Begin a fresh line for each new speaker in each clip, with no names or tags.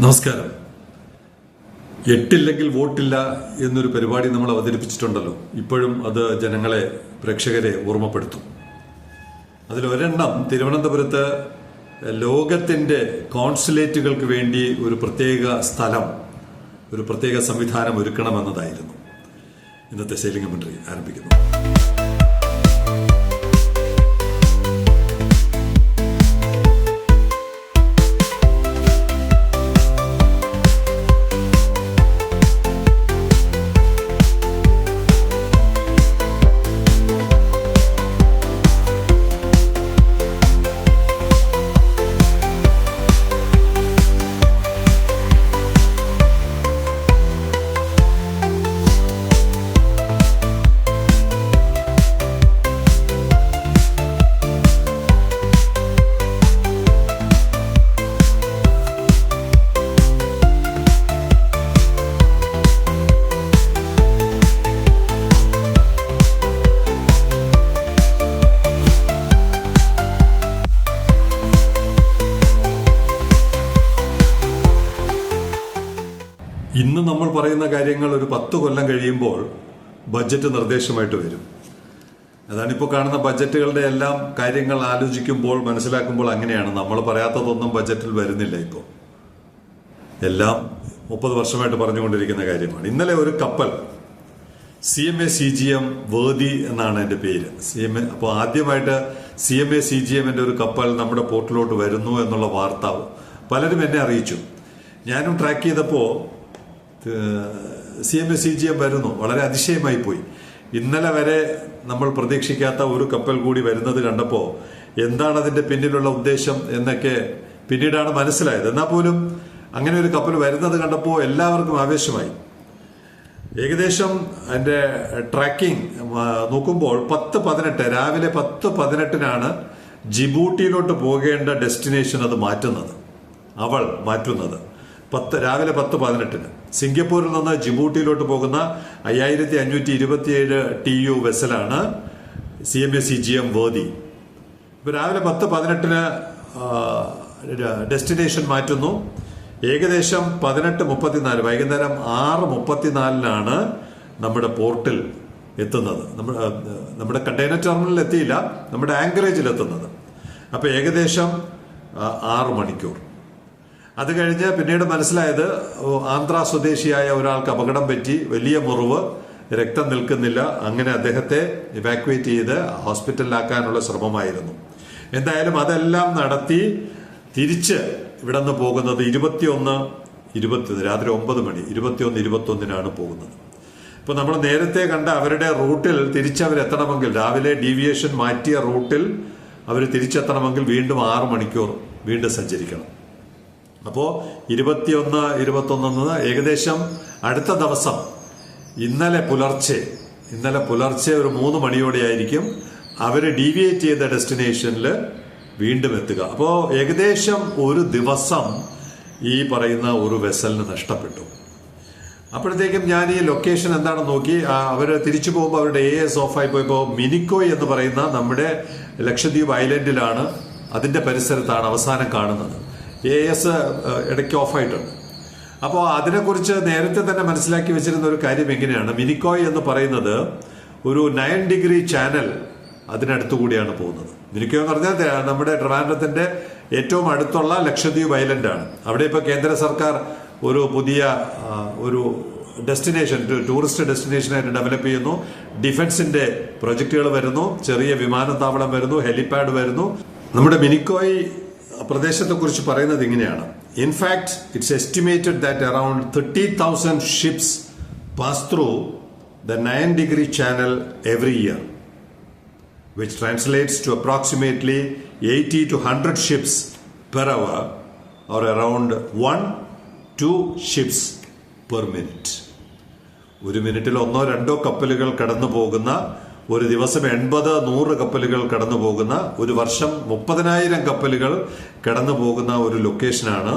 നമസ്കാരം. എട്ടില്ലെങ്കിൽ വോട്ടില്ല എന്നൊരു പരിപാടി നമ്മൾ അവതരിപ്പിച്ചിട്ടുണ്ടല്ലോ. ഇപ്പോഴും അത് ജനങ്ങളെ പ്രേക്ഷകരെ ഓർമ്മപ്പെടുത്തും. അതിലൊരെണ്ണം തിരുവനന്തപുരത്ത് ലോകത്തിന്റെ കോൺസുലേറ്റുകൾക്ക് വേണ്ടി ഒരു പ്രത്യേക സ്ഥലം ഒരു പ്രത്യേക സംവിധാനം ഒരുക്കണമെന്നതായിരുന്നു. ഇന്നത്തെ ശൈലിംഗ മന്ത്രി ആരംഭിക്കുന്നു. പറയുന്ന കാര്യങ്ങൾ ഒരു പത്ത് കൊല്ലം കഴിയുമ്പോൾ ബജറ്റ് നിർദ്ദേശമായിട്ട് വരും. അതാണിപ്പോൾ കാണുന്ന ബജറ്റുകളുടെ എല്ലാം കാര്യങ്ങൾ ആലോചിക്കുമ്പോൾ മനസ്സിലാക്കുമ്പോൾ അങ്ങനെയാണ്. നമ്മൾ പറയാത്തതൊന്നും ബജറ്റിൽ വരുന്നില്ല ഇപ്പോൾ എല്ലാം മുപ്പത് വർഷമായിട്ട് പറഞ്ഞുകൊണ്ടിരിക്കുന്ന കാര്യമാണ്. ഇന്നലെ ഒരു കപ്പൽ C M A C G M Verdi എന്നാണ് എന്റെ പേര്. സി എം എ അപ്പോൾ ആദ്യമായിട്ട് C M A C G എമ്മിന്റെ ഒരു കപ്പൽ നമ്മുടെ പോർട്ടിലോട്ട് വരുന്നു എന്നുള്ള വാർത്ത പലരും എന്നെ അറിയിച്ചു. ഞാനും ട്രാക്ക് ചെയ്തപ്പോൾ C M S C G M വരുന്നു. വളരെ അതിശയമായി പോയി. ഇന്നലെ വരെ നമ്മൾ പ്രതീക്ഷിക്കാത്ത ഒരു കപ്പൽ കൂടി വരുന്നത് കണ്ടപ്പോൾ എന്താണ് അതിന്റെ പിന്നിലുള്ള ഉദ്ദേശം എന്നൊക്കെ പിന്നീടാണ് മനസ്സിലായത്. എന്നാൽ പോലും അങ്ങനെ ഒരു കപ്പൽ വരുന്നത് കണ്ടപ്പോൾ എല്ലാവർക്കും ആവേശമായി. ഏകദേശം അതിന്റെ ട്രാക്കിംഗ് നോക്കുമ്പോൾ പത്ത് പതിനെട്ട് രാവിലെ പത്ത് പതിനെട്ടിനാണ് ജിബൂട്ടിയിലോട്ട് പോകേണ്ട ഡെസ്റ്റിനേഷൻ അത് മാറ്റുന്നത്. അവൾ മാറ്റുന്നത്. പത്ത് രാവിലെ പത്ത് പതിനെട്ടിന്. സിംഗപ്പൂരിൽ നിന്ന് ജിബൂട്ടിയിലോട്ട് പോകുന്ന അയ്യായിരത്തി അഞ്ഞൂറ്റി ഇരുപത്തിയേഴ് T U വെസലാണ് C M S C G M Verdi. ഇപ്പൊ രാവിലെ പത്ത് പതിനെട്ടിന് ഡെസ്റ്റിനേഷൻ മാറ്റുന്നു. ഏകദേശം പതിനെട്ട് മുപ്പത്തിനാല് വൈകുന്നേരം ആറ് മുപ്പത്തിനാലിനാണ് നമ്മുടെ പോർട്ടിൽ എത്തുന്നത്. നമ്മുടെ നമ്മുടെ കണ്ടെയ്നർ ടെർമിനലിൽ എത്തിയില്ല നമ്മുടെ ആങ്കറേജിൽ എത്തുന്നത്. അപ്പോൾ ഏകദേശം ആറ് മണിക്കൂർ. അത് കഴിഞ്ഞ് പിന്നീട് മനസ്സിലായത് ആന്ധ്ര സ്വദേശിയായ ഒരാൾക്ക് അപകടം പറ്റി വലിയ മുറിവ് രക്തം നിൽക്കുന്നില്ല. അങ്ങനെ അദ്ദേഹത്തെ ഇവാക്വേറ്റ് ചെയ്ത് ഹോസ്പിറ്റലിലാക്കാനുള്ള ശ്രമമായിരുന്നു. എന്തായാലും അതെല്ലാം നടത്തി തിരിച്ച് ഇവിടെ നിന്ന് പോകുന്നത് ഇരുപത്തിയൊന്ന് ഇരുപത്തിയൊന്ന് രാത്രി ഒമ്പത് മണി ഇരുപത്തിയൊന്ന് ഇരുപത്തൊന്നിനാണ് പോകുന്നത്. ഇപ്പൊ നമ്മൾ നേരത്തെ കണ്ട അവരുടെ റൂട്ടിൽ തിരിച്ചവരെത്തണമെങ്കിൽ രാവിലെ ഡീവിയേഷൻ മാറ്റിയ റൂട്ടിൽ അവർ തിരിച്ചെത്തണമെങ്കിൽ വീണ്ടും ആറ് മണിക്കൂർ വീണ്ടും സഞ്ചരിക്കണം. അപ്പോ ഇരുപത്തിയൊന്ന് ഇരുപത്തൊന്ന് ഏകദേശം അടുത്ത ദിവസം ഇന്നലെ പുലർച്ചെ ഇന്നലെ പുലർച്ചെ ഒരു മൂന്ന് മണിയോടെയായിരിക്കും അവർ ഡീവിയേറ്റ് ചെയ്ത ഡെസ്റ്റിനേഷനിൽ വീണ്ടും എത്തുക. അപ്പോൾ ഏകദേശം ഒരു ദിവസം ഈ പറയുന്ന ഒരു വെസലിന് നഷ്ടപ്പെട്ടു. അപ്പോഴത്തേക്കും ഞാൻ ഈ ലൊക്കേഷൻ എന്താണെന്ന് നോക്കി അവർ തിരിച്ചു പോകുമ്പോൾ അവരുടെ എ എസ് ഓഫായി പോയപ്പോൾ മിനിക്കോയ് എന്ന് പറയുന്ന നമ്മുടെ ലക്ഷദ്വീപ് ഐലൻഡിലാണ് അതിന്റെ പരിസരത്താണ് അവസാനം കാണുന്നത്. എ എസ് ഇടയ്ക്ക് ഓഫായിട്ടുണ്ട്. അപ്പോൾ അതിനെക്കുറിച്ച് നേരത്തെ തന്നെ മനസ്സിലാക്കി വെച്ചിരുന്ന ഒരു കാര്യം എങ്ങനെയാണ്? മിനിക്കോയ് എന്ന് പറയുന്നത് ഒരു നയൻ ഡിഗ്രി ചാനൽ അതിനടുത്തു കൂടിയാണ് പോകുന്നത്. മിനിക്കോയ് എന്ന് പറഞ്ഞാൽ നമ്മുടെ ട്രിവാൻഡ്രത്തിന്റെ ഏറ്റവും അടുത്തുള്ള ലക്ഷദ്വീപ് ഐലൻഡാണ്. അവിടെ ഇപ്പോൾ കേന്ദ്ര സർക്കാർ ഒരു പുതിയ ഒരു ഡെസ്റ്റിനേഷൻ ടൂറിസ്റ്റ് ഡെസ്റ്റിനേഷനായിട്ട് ഡെവലപ്പ് ചെയ്യുന്നു. ഡിഫൻസിന്റെ പ്രൊജക്ടുകൾ വരുന്നു. ചെറിയ വിമാനത്താവളം വരുന്നു. ഹെലിപാഡ് വരുന്നു. നമ്മുടെ മിനിക്കോയ് പ്രദേശത്തെ കുറിച്ച് പറയുന്നത് ഇങ്ങനെയാണ് in fact it's estimated that around thirty thousand ships pass through the nine degree channel every year which translates to approximately 80 to 100 ships per hour or around 1 2 ships per minute. ഒരു മിനിറ്റിൽ ഒന്നോ രണ്ടോ കപ്പലുകൾ കടന്നു പോകുന്ന ഒരു ദിവസം എൺപത് നൂറ് കപ്പലുകൾ കടന്നു പോകുന്ന ഒരു വർഷം മുപ്പതിനായിരം കപ്പലുകൾ കടന്നു പോകുന്ന ഒരു ലൊക്കേഷനാണ്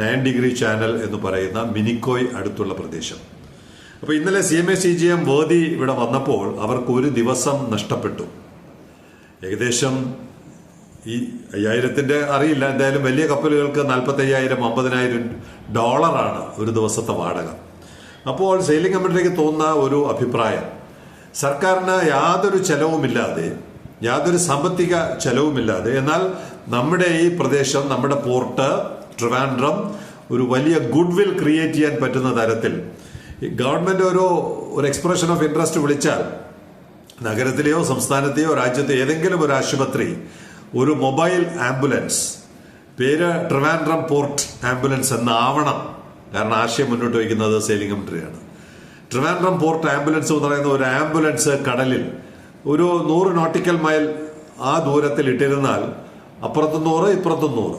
നയൻ ഡിഗ്രി ചാനൽ എന്ന് പറയുന്ന മിനിക്കോയ് അടുത്തുള്ള പ്രദേശം. അപ്പൊ ഇന്നലെ C M A C G M Verdi ഇവിടെ വന്നപ്പോൾ അവർക്ക് ഒരു ദിവസം നഷ്ടപ്പെട്ടു. ഏകദേശം ഈ അയ്യായിരത്തിന്റെ അറിയില്ല എന്തായാലും വലിയ കപ്പലുകൾക്ക് നാൽപ്പത്തി അയ്യായിരം അമ്പതിനായിരം ഡോളറാണ് ഒരു ദിവസത്തെ വാടക. അപ്പോൾ സെയിലിംഗ് കമ്പനിയിലേക്ക് തോന്നുന്ന ഒരു അഭിപ്രായം സർക്കാരിന് യാതൊരു ചെലവുമില്ലാതെ യാതൊരു സാമ്പത്തിക ചെലവുമില്ലാതെ എന്നാൽ നമ്മുടെ ഈ പ്രദേശം നമ്മുടെ പോർട്ട് ട്രിവാൻഡ്രം ഒരു വലിയ ഗുഡ് വിൽ ക്രിയേറ്റ് ചെയ്യാൻ പറ്റുന്ന തരത്തിൽ. ഗവൺമെന്റ് ഒരു ഒരു എക്സ്പ്രഷൻ ഓഫ് ഇൻട്രസ്റ്റ് വിളിച്ചാൽ നഗരത്തിലെയോ സംസ്ഥാനത്തെയോ രാജ്യത്തെ ഏതെങ്കിലും ഒരു ആശുപത്രി ഒരു മൊബൈൽ ആംബുലൻസ് പേര് ട്രിവാൻഡ്രം പോർട്ട് ആംബുലൻസ് എന്നാവണം. കാരണം ആശയം മുന്നോട്ട് വയ്ക്കുന്നത് സെയിലിംഗ് കമ്പനിയാണ് ട്രിവാൻഡ്രം പോർട്ട് ആംബുലൻസ് എന്ന് പറയുന്ന ഒരു ആംബുലൻസ് കടലിൽ ഒരു നൂറ് നോട്ടിക്കൽ മൈൽ ആ ദൂരത്തിൽ ഇട്ടിരുന്നാൽ അപ്പുറത്തും നൂറ് ഇപ്പുറത്തും നൂറ്.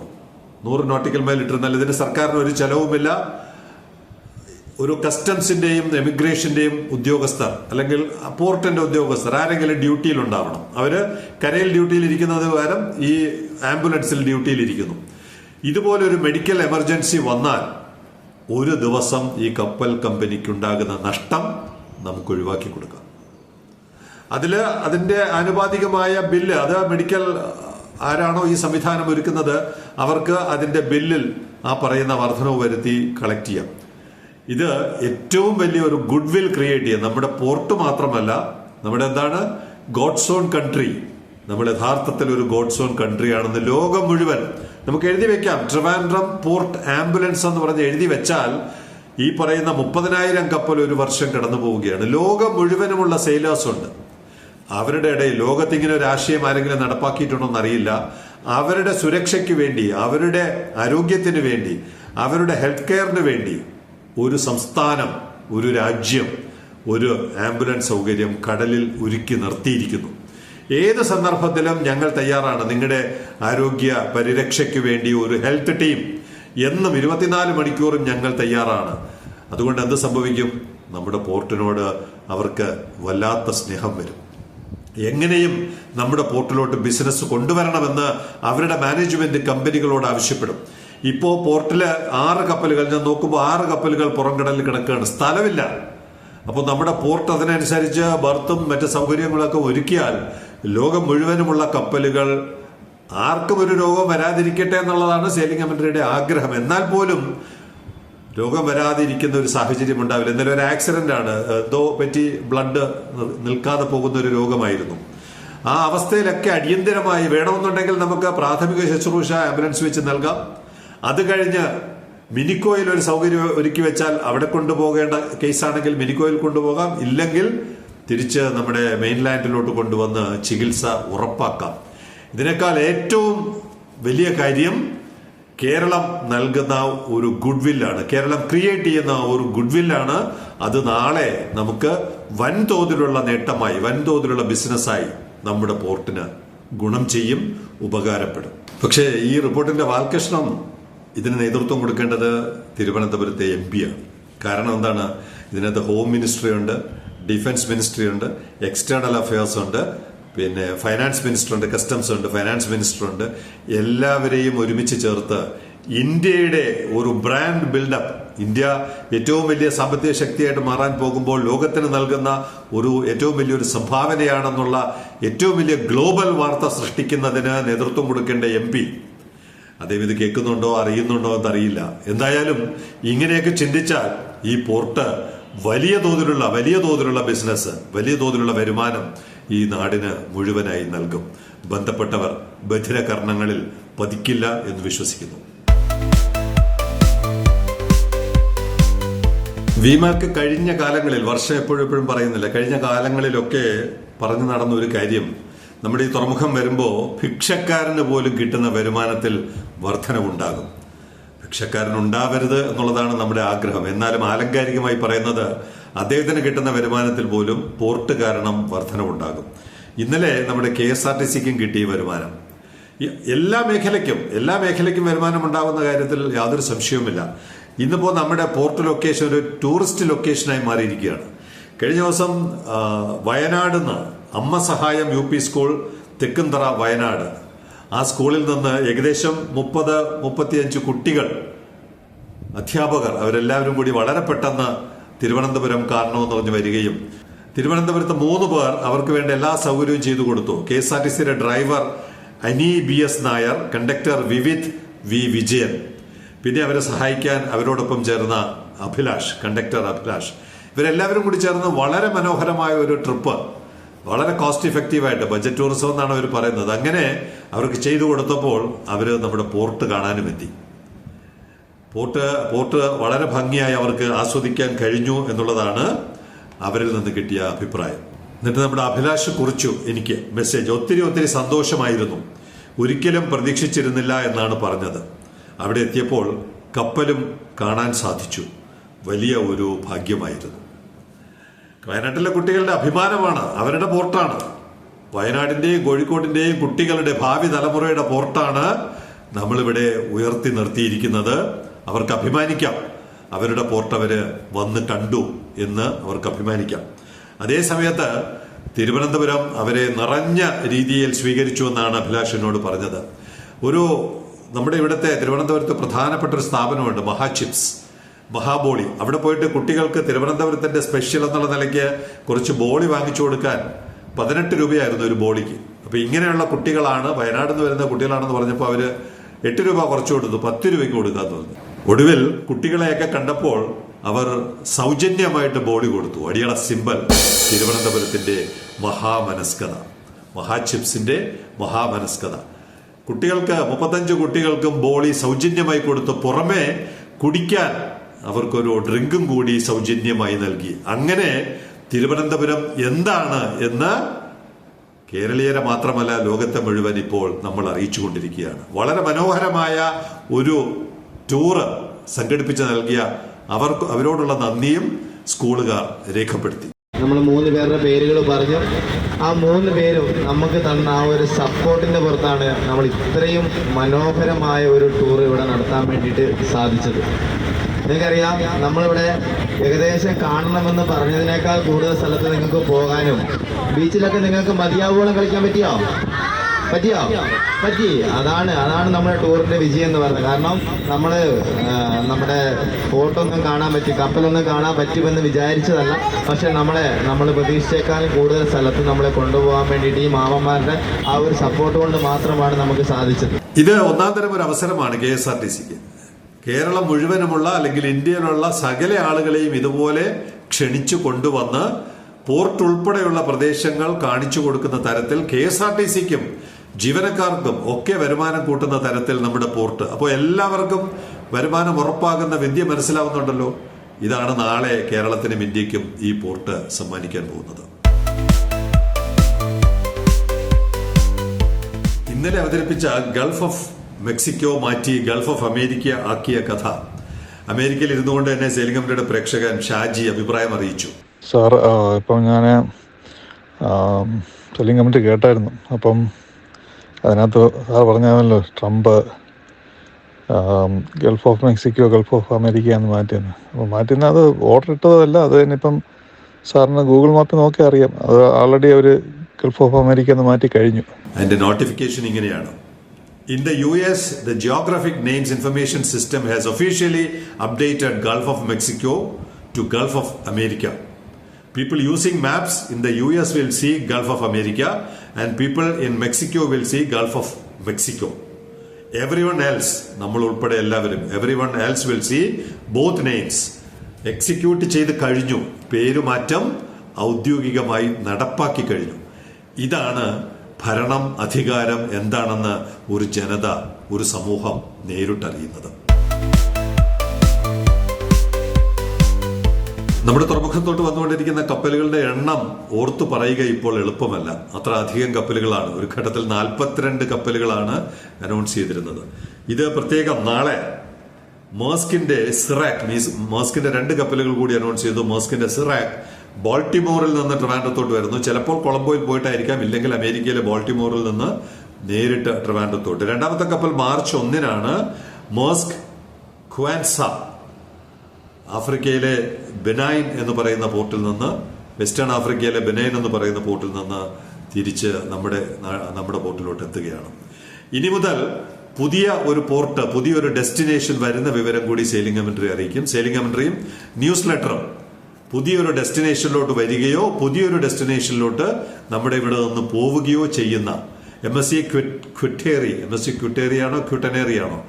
നൂറ് നോട്ടിക്കൽ മൈൽ ഇട്ടിരുന്നാൽ ഇതിന് സർക്കാരിന് ഒരു ചെലവുമില്ല. ഒരു കസ്റ്റംസിന്റെയും എമിഗ്രേഷന്റെയും ഉദ്യോഗസ്ഥർ അല്ലെങ്കിൽ പോർട്ടിന്റെ ഉദ്യോഗസ്ഥർ ആരെങ്കിലും ഡ്യൂട്ടിയിൽ ഉണ്ടാവണം. അവർ കരയിൽ ഡ്യൂട്ടിയിൽ ഇരിക്കുന്നത് പകരം ഈ ആംബുലൻസിൽ ഡ്യൂട്ടിയിൽ ഇരിക്കുന്നു. ഇതുപോലെ ഒരു മെഡിക്കൽ എമർജൻസി വന്നാൽ ഒരു ദിവസം ഈ കപ്പൽ കമ്പനിക്ക് ഉണ്ടാകുന്ന നഷ്ടം നമുക്ക് ഒഴിവാക്കി കൊടുക്കാം. അതിൽ അതിന്റെ ആനുപാതികമായ ബില്ല് അത് മെഡിക്കൽ ആരാണോ ഈ സംവിധാനം ഒരുക്കുന്നത് അവർക്ക് അതിന്റെ ബില്ലിൽ ആ പറയുന്ന വർധനവ് വരുത്തി കളക്ട് ചെയ്യാം. ഇത് ഏറ്റവും വലിയ ഒരു ഗുഡ് വിൽ ക്രിയേറ്റ് ചെയ്യാം. നമ്മുടെ പോർട്ട് മാത്രമല്ല നമ്മുടെ എന്താണ്? ഗോഡ്സ് ഓൺ കൺട്രി നമ്മൾ യഥാർത്ഥത്തിൽ ഒരു ഗോഡ്സ് ഓൺ കൺട്രി ആണെന്ന് ലോകം മുഴുവൻ നമുക്ക് എഴുതി വെക്കാം. ട്രിവാൻഡ്രം പോർട്ട് ആംബുലൻസ് എന്ന് പറഞ്ഞ് എഴുതി വെച്ചാൽ ഈ പറയുന്ന മുപ്പതിനായിരം കപ്പൽ ഒരു വർഷം കടന്നു പോവുകയാണ്. ലോകം മുഴുവനുമുള്ള സെയിലേഴ്സ് ഉണ്ട്. അവരുടെ ഇടയിൽ ലോകത്ത് ഇങ്ങനെ ഒരു ആശയം ആരെങ്കിലും നടപ്പാക്കിയിട്ടുണ്ടോ എന്നറിയില്ല. അവരുടെ സുരക്ഷയ്ക്ക് വേണ്ടി അവരുടെ ആരോഗ്യത്തിന് വേണ്ടി അവരുടെ ഹെൽത്ത് കെയറിന് വേണ്ടി ഒരു സംസ്ഥാനം ഒരു രാജ്യം ഒരു ആംബുലൻസ് സൗകര്യം കടലിൽ ഒരുക്കി നിർത്തിയിരിക്കുന്നു. ഏത് സന്ദർഭത്തിലും ഞങ്ങൾ തയ്യാറാണ്. നിങ്ങളുടെ ആരോഗ്യ പരിരക്ഷയ്ക്ക് വേണ്ടി ഒരു ഹെൽത്ത് ടീം എന്നും ഇരുപത്തിനാല് മണിക്കൂറും ഞങ്ങൾ തയ്യാറാണ്. അതുകൊണ്ട് എന്ത് സംഭവിക്കും? നമ്മുടെ പോർട്ടിനോട് അവർക്ക് വല്ലാത്ത സ്നേഹം വരും. എങ്ങനെയും നമ്മുടെ പോർട്ടിലോട്ട് ബിസിനസ് കൊണ്ടുവരണമെന്ന് അവരുടെ മാനേജ്മെന്റ് കമ്പനികളോട് ആവശ്യപ്പെടും. ഇപ്പോ പോർട്ടിൽ ആറ് കപ്പലുകൾ ഞാൻ നോക്കുമ്പോൾ ആറ് കപ്പലുകൾ പുറംകടലിൽ കിടക്കുകയാണ്. സ്ഥലമില്ല. അപ്പോൾ നമ്മുടെ പോർട്ട് അതിനനുസരിച്ച് ബർത്തും മറ്റ് സൗകര്യങ്ങളൊക്കെ ഒരുക്കിയാൽ ലോകം മുഴുവനുമുള്ള കപ്പലുകൾ ആർക്കും ഒരു രോഗം വരാതിരിക്കട്ടെ എന്നുള്ളതാണ് സെയിലിംഗ് കമ്പനിയുടെ ആഗ്രഹം. എന്നാൽ പോലും രോഗം വരാതിരിക്കുന്ന ഒരു സാഹചര്യം ഉണ്ടാവില്ല. ഇന്നലെ ഒരു ആക്സിഡന്റ് ആണ്. എന്തോ പറ്റി ബ്ലഡ് നിൽക്കാതെ പോകുന്ന ഒരു രോഗമായിരുന്നു. ആ അവസ്ഥയിലൊക്കെ അടിയന്തിരമായി വേണമെന്നുണ്ടെങ്കിൽ നമുക്ക് പ്രാഥമിക ശുശ്രൂഷ ആംബുലൻസ് വെച്ച് നൽകാം. അത് കഴിഞ്ഞ് മിനിക്കോയിൽ ഒരു സൗകര്യം ഒരുക്കി വെച്ചാൽ അവിടെ കൊണ്ടുപോകേണ്ട കേസാണെങ്കിൽ മിനിക്കോയിൽ കൊണ്ടുപോകാം. ഇല്ലെങ്കിൽ തിരിച്ച് നമ്മുടെ മെയിൻലാൻഡിലോട്ട് കൊണ്ടുവന്ന് ചികിത്സ ഉറപ്പാക്കാം. ഇതിനേക്കാൾ ഏറ്റവും വലിയ കാര്യം കേരളം നൽകുന്ന ഒരു ഗുഡ് വില്ലാണ് കേരളം ക്രിയേറ്റ് ചെയ്യുന്ന ഒരു ഗുഡ് വില്ലാണ് അത് നാളെ നമുക്ക് വൻതോതിലുള്ള നേട്ടമായി വൻതോതിലുള്ള ബിസിനസ്സായി നമ്മുടെ പോർട്ടിന് ഗുണം ചെയ്യും ഉപകാരപ്പെടും. പക്ഷേ ഈ റിപ്പോർട്ടിന്റെ വാൽകൃഷ്ണം ഇതിന് നേതൃത്വം കൊടുക്കേണ്ടത് തിരുവനന്തപുരത്തെ എം ആണ്. കാരണം എന്താണ്? ഇതിനകത്ത് ഹോം മിനിസ്ട്രി ഉണ്ട് ഡിഫൻസ് മിനിസ്ട്രി ഉണ്ട് എക്സ്റ്റേണൽ അഫയേഴ്സ് ഉണ്ട് പിന്നെ ഫൈനാൻസ് മിനിസ്റ്റർ ഉണ്ട് കസ്റ്റംസ് ഉണ്ട് ഫൈനാൻസ് മിനിസ്റ്റർ ഉണ്ട് എല്ലാവരെയും ഒരുമിച്ച് ചേർത്ത് ഇന്ത്യയുടെ ഒരു ബ്രാൻഡ് ബിൽഡപ്പ് ഇന്ത്യ ഏറ്റവും വലിയ സാമ്പത്തിക ശക്തിയായിട്ട് മാറാൻ പോകുമ്പോൾ ലോകത്തിന് നൽകുന്ന ഒരു ഏറ്റവും വലിയൊരു സംഭാവനയാണെന്നുള്ള ഏറ്റവും വലിയ ഗ്ലോബൽ വാർത്ത സൃഷ്ടിക്കുന്നതിന് നേതൃത്വം കൊടുക്കേണ്ട എം പി അദ്ദേഹം ഇത് കേൾക്കുന്നുണ്ടോ അറിയുന്നുണ്ടോ എന്നറിയില്ല. എന്തായാലും ഇങ്ങനെയൊക്കെ ചിന്തിച്ചാൽ ഈ പോർട്ട് വലിയ തോതിലുള്ള വലിയ തോതിലുള്ള ബിസിനസ് വലിയ തോതിലുള്ള വരുമാനം ഈ നാടിന് മുഴുവനായി നൽകും. ബന്ധപ്പെട്ടവർ ബധിരകർണങ്ങളിൽ പതിക്കില്ല എന്ന് വിശ്വസിക്കുന്നു. വിമാക്ക് കഴിഞ്ഞ കാലങ്ങളിൽ വർഷം എപ്പോഴും എപ്പോഴും പറയുന്നില്ല കഴിഞ്ഞ കാലങ്ങളിലൊക്കെ പറഞ്ഞു നടന്ന ഒരു കാര്യം നമ്മുടെ ഈ തുറമുഖം വരുമ്പോൾ ഭിക്ഷക്കാരന് പോലും കിട്ടുന്ന വരുമാനത്തിൽ വർധനവുണ്ടാകും. ഭിക്ഷക്കാരൻ ഉണ്ടാവരുത് എന്നുള്ളതാണ് നമ്മുടെ ആഗ്രഹം. എന്നാലും ആലങ്കാരികമായി പറയുന്നത് അദ്ദേഹത്തിന് കിട്ടുന്ന വരുമാനത്തിൽ പോലും പോർട്ട് കാരണം വർധനവുണ്ടാകും. ഇന്നലെ നമ്മുടെ കെ എസ് ആർ ടി സിക്കും കിട്ടിയ വരുമാനം. എല്ലാ മേഖലയ്ക്കും എല്ലാ മേഖലയ്ക്കും വരുമാനം ഉണ്ടാകുന്ന കാര്യത്തിൽ യാതൊരു സംശയവുമില്ല. ഇന്നിപ്പോൾ നമ്മുടെ പോർട്ട് ലൊക്കേഷൻ ഒരു ടൂറിസ്റ്റ് ലൊക്കേഷനായി മാറിയിരിക്കുകയാണ്. കഴിഞ്ഞ ദിവസം വയനാട് നിന്ന് അമ്മ സഹായം U P school Thekkumthara Wayanad. ആ സ്കൂളിൽ നിന്ന് ഏകദേശം മുപ്പത് മുപ്പത്തിയഞ്ച് കുട്ടികൾ അധ്യാപകർ അവരെല്ലാവരും കൂടി വളരെ പെട്ടെന്ന് തിരുവനന്തപുരം കാരണമെന്ന് പറഞ്ഞു വരികയും തിരുവനന്തപുരത്ത് മൂന്ന് പേർ അവർക്ക് വേണ്ട എല്ലാ സൗകര്യവും ചെയ്തു കൊടുത്തു. കെ എസ് ആർ ടി സിയുടെ driver Ani B S Nair conductor Vividh V Vijayan. പിന്നെ അവരെ സഹായിക്കാൻ അവരോടൊപ്പം ചേർന്ന അഭിലാഷ് കണ്ടക്ടർ അഭിലാഷ്. ഇവരെല്ലാവരും കൂടി ചേർന്ന് വളരെ മനോഹരമായ ഒരു ട്രിപ്പ് വളരെ കോസ്റ്റ് ഇഫക്റ്റീവായിട്ട് ബജറ്റ് ടൂറിസം എന്നാണ് അവർ പറയുന്നത്. അങ്ങനെ അവർക്ക് ചെയ്തു കൊടുത്തപ്പോൾ അവർ നമ്മുടെ പോർട്ട് കാണാനും എത്തി. പോർട്ട് പോർട്ട് വളരെ ഭംഗിയായി അവർക്ക് ആസ്വദിക്കാൻ കഴിഞ്ഞു എന്നുള്ളതാണ് അവരിൽ നിന്ന് കിട്ടിയ അഭിപ്രായം. എന്നിട്ട് നമ്മുടെ അഭിലാഷ് കുറിച്ചു എനിക്ക് മെസ്സേജ് ഒത്തിരി ഒത്തിരി സന്തോഷമായിരുന്നു. ഒരിക്കലും പ്രതീക്ഷിച്ചിരുന്നില്ല എന്നാണ് പറഞ്ഞത്. അവിടെ എത്തിയപ്പോൾ കപ്പലും കാണാൻ സാധിച്ചു. വലിയ ഒരു ഭാഗ്യമായിരുന്നു. വയനാട്ടിലെ കുട്ടികളുടെ അഭിമാനമാണ് അവരുടെ പോർട്ടാണ്. വയനാടിന്റെയും കോഴിക്കോടിന്റെയും കുട്ടികളുടെ ഭാവി തലമുറയുടെ പോർട്ടാണ് നമ്മളിവിടെ ഉയർത്തി നിർത്തിയിരിക്കുന്നത്. അവർക്ക് അഭിമാനിക്കാം. അവരുടെ പോർട്ട് അവർ വന്ന് കണ്ടു എന്ന് അവർക്ക് അഭിമാനിക്കാം. അതേ സമയത്ത് തിരുവനന്തപുരം അവരെ നിറഞ്ഞ രീതിയിൽ സ്വീകരിച്ചു എന്നാണ് അഭിലാഷനോട് പറഞ്ഞത്. ഒരു നമ്മുടെ ഇവിടുത്തെ തിരുവനന്തപുരത്ത് പ്രധാനപ്പെട്ട ഒരു സ്ഥാപനമുണ്ട് മഹാചിപ്സ്. മഹാബോളി. അവിടെ പോയിട്ട് കുട്ടികൾക്ക് തിരുവനന്തപുരത്തിന്റെ സ്പെഷ്യൽ എന്നുള്ള നിലയ്ക്ക് കുറച്ച് ബോളി വാങ്ങിച്ചു കൊടുക്കാൻ പതിനെട്ട് രൂപയായിരുന്നു ഒരു ബോളിക്ക്. അപ്പൊ ഇങ്ങനെയുള്ള കുട്ടികളാണ് വയനാട് നിന്ന് വരുന്ന കുട്ടികളാണെന്ന് പറഞ്ഞപ്പോൾ അവർ എട്ട് രൂപ കുറച്ചു കൊടുത്തു പത്ത് രൂപയ്ക്ക് കൊടുക്കാന്ന് പറഞ്ഞു ഒടുവിൽ കുട്ടികളെയൊക്കെ കണ്ടപ്പോൾ അവർ സൗജന്യമായിട്ട് ബോളി കൊടുത്തു. അടിയട സിമ്പൽ തിരുവനന്തപുരത്തിന്റെ മഹാമനസ്കത. മഹാചിപ്സിന്റെ മഹാമനസ്കത. കുട്ടികൾക്ക് മുപ്പത്തഞ്ച് കുട്ടികൾക്കും ബോളി സൗജന്യമായി കൊടുത്തു പുറമേ കുടിക്കാൻ അവർക്കൊരു ഡ്രിങ്കും കൂടി സൗജന്യമായി നൽകി. അങ്ങനെ തിരുവനന്തപുരം എന്താണ് എന്ന് കേരളീയരെ മാത്രമല്ല ലോകത്തെ മുഴുവൻ ഇപ്പോൾ നമ്മൾ അറിയിച്ചുകൊണ്ടിരിക്കുകയാണ്. വളരെ മനോഹരമായ ഒരു ടൂറ് സംഘടിപ്പിച്ച് നൽകിയ അവർക്ക് അവരോടുള്ള നന്ദിയും സ്കൂളുകാർ രേഖപ്പെടുത്തി.
നമ്മൾ മൂന്ന് പേരുടെ പേരുകൾ പറഞ്ഞു. ആ മൂന്ന് പേരും നമുക്ക് തന്ന ആ ഒരു സപ്പോർട്ടിന്റെ പുറത്താണ് നമ്മൾ ഇത്രയും മനോഹരമായ ഒരു ടൂർ ഇവിടെ നടത്താൻ വേണ്ടിയിട്ട് സാധിച്ചത്. നിങ്ങൾക്കറിയാം നമ്മളിവിടെ ഏകദേശം കാണണമെന്ന് പറഞ്ഞതിനേക്കാൾ കൂടുതൽ സ്ഥലത്ത് നിങ്ങൾക്ക് പോകാനും ബീച്ചിലൊക്കെ നിങ്ങൾക്ക് മതിയാവോളം കളിക്കാൻ പറ്റിയോ? പറ്റിയോ? പറ്റി. അതാണ് അതാണ് നമ്മുടെ ടൂറിന്റെ വിജയം എന്ന് പറയുന്നത്. കാരണം നമ്മൾ നമ്മുടെ ബോട്ടൊന്നും കാണാൻ പറ്റി കപ്പലൊന്നും കാണാൻ പറ്റുമെന്ന് വിചാരിച്ചതല്ല. പക്ഷെ നമ്മളെ നമ്മൾ പ്രതീക്ഷിച്ചേക്കാൾ കൂടുതൽ സ്ഥലത്ത് നമ്മളെ കൊണ്ടുപോകാൻ വേണ്ടിയിട്ട് ഈ മാമന്മാരുടെ ആ ഒരു സപ്പോർട്ട് കൊണ്ട് മാത്രമാണ് നമുക്ക് സാധിച്ചത്.
ഇത് ഒന്നാം തരം ഒരു അവസരമാണ് കെ എസ് ആർ ടി സിക്ക്. കേരളം മുഴുവനുമുള്ള അല്ലെങ്കിൽ ഇന്ത്യയിലുള്ള സകല ആളുകളെയും ഇതുപോലെ ക്ഷണിച്ചു കൊണ്ടുവന്ന് പോർട്ട് ഉൾപ്പെടെയുള്ള പ്രദേശങ്ങൾ കാണിച്ചു കൊടുക്കുന്ന തരത്തിൽ കെ എസ് ആർ ടി സിക്കും ജീവനക്കാർക്കും ഒക്കെ വരുമാനം കൂട്ടുന്ന തരത്തിൽ നമ്മുടെ പോർട്ട്. അപ്പോൾ എല്ലാവർക്കും വരുമാനം ഉറപ്പാകുന്ന വിദ്യ മനസ്സിലാവുന്നുണ്ടല്ലോ. ഇതാണ് നാളെ കേരളത്തിനും ഇന്ത്യക്കും ഈ പോർട്ട് സമ്മാനിക്കാൻ പോകുന്നത്. ഇന്നലെ അവതരിപ്പിച്ച ഗൾഫ് ഓഫ് മെക്സിക്കോ മാറ്റി ഗൾഫ് ഓഫ് അമേരിക്ക ആക്കിയ കഥ. അമേരിക്കയിൽ ഇരുന്നുകൊണ്ട് തന്നെ സേലിംഗംബിയുടെ പ്രേക്ഷകൻ ഷാജി അഭിപ്രായം അറിയിച്ചു.
സാർ ഇപ്പം ഞാൻ ടെലിംഗ് കമ്മിറ്റി കേട്ടായിരുന്നു. അപ്പം അതിനകത്ത് sir പറഞ്ഞാണല്ലോ Trump Gulf of Mexico Gulf of America എന്ന് മാറ്റിയെന്ന്. അപ്പോൾ മാറ്റുന്ന അത് ഓർഡർ ഇട്ടതല്ല അത് തന്നെ ഇപ്പം സാറിന് ഗൂഗിൾ മാപ്പ് നോക്കി അറിയാം അത് ആൾറെഡി അവർ ഗൾഫ് ഓഫ് അമേരിക്ക എന്ന് മാറ്റി കഴിഞ്ഞു.
അതിന്റെ നോട്ടിഫിക്കേഷൻ ഇങ്ങനെയാണ്. The U S the geographic names information system has officially updated Gulf of Mexico to Gulf of America People using maps in the US will see Gulf of America and people in Mexico will see Gulf of Mexico. Everyone else, നമ്മൾ ഉൾപ്പെടെ എല്ലാവരും everyone else will see both names execute ചെയ്ത് കഴിഞ്ഞു. പേരുമാറ്റം ഔദ്യോഗികമായി നടപ്പാക്കി കഴിഞ്ഞു. ഇതാണ് ഭരണം അധികാരം എന്താണെന്ന് ഒരു ജനത ഒരു സമൂഹം നേരിട്ടറിയുന്നത്. നമ്മുടെ തുറമുഖത്തോട്ട് വന്നുകൊണ്ടിരിക്കുന്ന കപ്പലുകളുടെ എണ്ണം ഓർത്തു പറയുക ഇപ്പോൾ എളുപ്പമല്ല. അത്ര അധികം കപ്പലുകളാണ്. ഒരു ഘട്ടത്തിൽ നാൽപ്പത്തിരണ്ട് കപ്പലുകളാണ് അനൗൺസ് ചെയ്തിരുന്നത്. ഇത് പ്രത്യേകം നാളെ മേസ്കിന്റെ സിറാക് മീൻസ് മേസ്കിന്റെ രണ്ട് കപ്പലുകൾ കൂടി അനൗൺസ് ചെയ്തു. മേസ്കിന്റെ സിറാക് ബോൾട്ടിമോറിൽ നിന്ന് ട്രിവാൻഡ്രത്തോട്ട് വരുന്നു. ചിലപ്പോൾ കൊളംബോയിൽ പോയിട്ടായിരിക്കാം ഇല്ലെങ്കിൽ അമേരിക്കയിലെ ബോൾട്ടിമോറിൽ നിന്ന് നേരിട്ട് ട്രിവാൻഡ്രത്തോട്ട്. രണ്ടാമത്തെ കപ്പൽ മാർച്ച് ഒന്നിനാണ് മോസ്ക് ഖുവാൻസ ആഫ്രിക്കയിലെ ബെനൈൻ എന്ന് പറയുന്ന പോർട്ടിൽ നിന്ന് വെസ്റ്റേൺ ആഫ്രിക്കയിലെ ബെനൈൻ എന്ന് പറയുന്ന പോർട്ടിൽ നിന്ന് തിരിച്ച് നമ്മുടെ നമ്മുടെ പോർട്ടിലോട്ട് എത്തുകയാണ്. ഇനി മുതൽ പുതിയ ഒരു പോർട്ട് പുതിയൊരു ഡെസ്റ്റിനേഷൻ വരുന്ന വിവരം കൂടി സെയിലിംഗ് കമന്ററി അറിയിക്കും. സെയിലിംഗ് കമന്ററിയും ന്യൂസ് ലെറ്ററും പുതിയൊരു ഡെസ്റ്റിനേഷനിലോട്ട് വരികയോ പുതിയൊരു ഡെസ്റ്റിനേഷനിലോട്ട് നമ്മുടെ ഇവിടെ നിന്ന് പോവുകയോ ചെയ്യുന്ന എം എസ് സി ക്വിറ്റേറി എം എസ് സി ക്വിറ്റേറിയാണോ ക്യൂട്ടനേറിയാണോ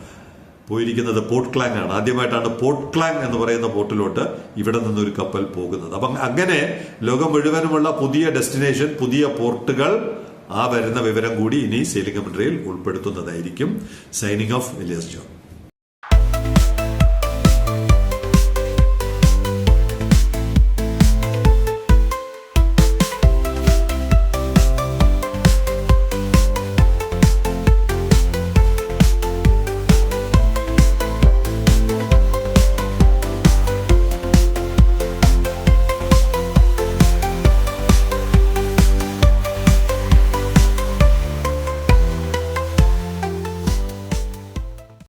പോയിരിക്കുന്നത് പോർട്ട് ക്ലാങ് ആണ്. ആദ്യമായിട്ടാണ് പോർട്ട് ക്ലാങ് എന്ന് പറയുന്ന പോർട്ടിലോട്ട് ഇവിടെ നിന്നൊരു കപ്പൽ പോകുന്നത്. അപ്പം അങ്ങനെ ലോകം മുഴുവനുമുള്ള പുതിയ ഡെസ്റ്റിനേഷൻ പുതിയ പോർട്ടുകൾ ആ വരുന്ന വിവരം കൂടി ഇനി സെയിലിംഗ് കമൻട്രിയിൽ ഉൾപ്പെടുത്തുന്നതായിരിക്കും. Signing off Elias John.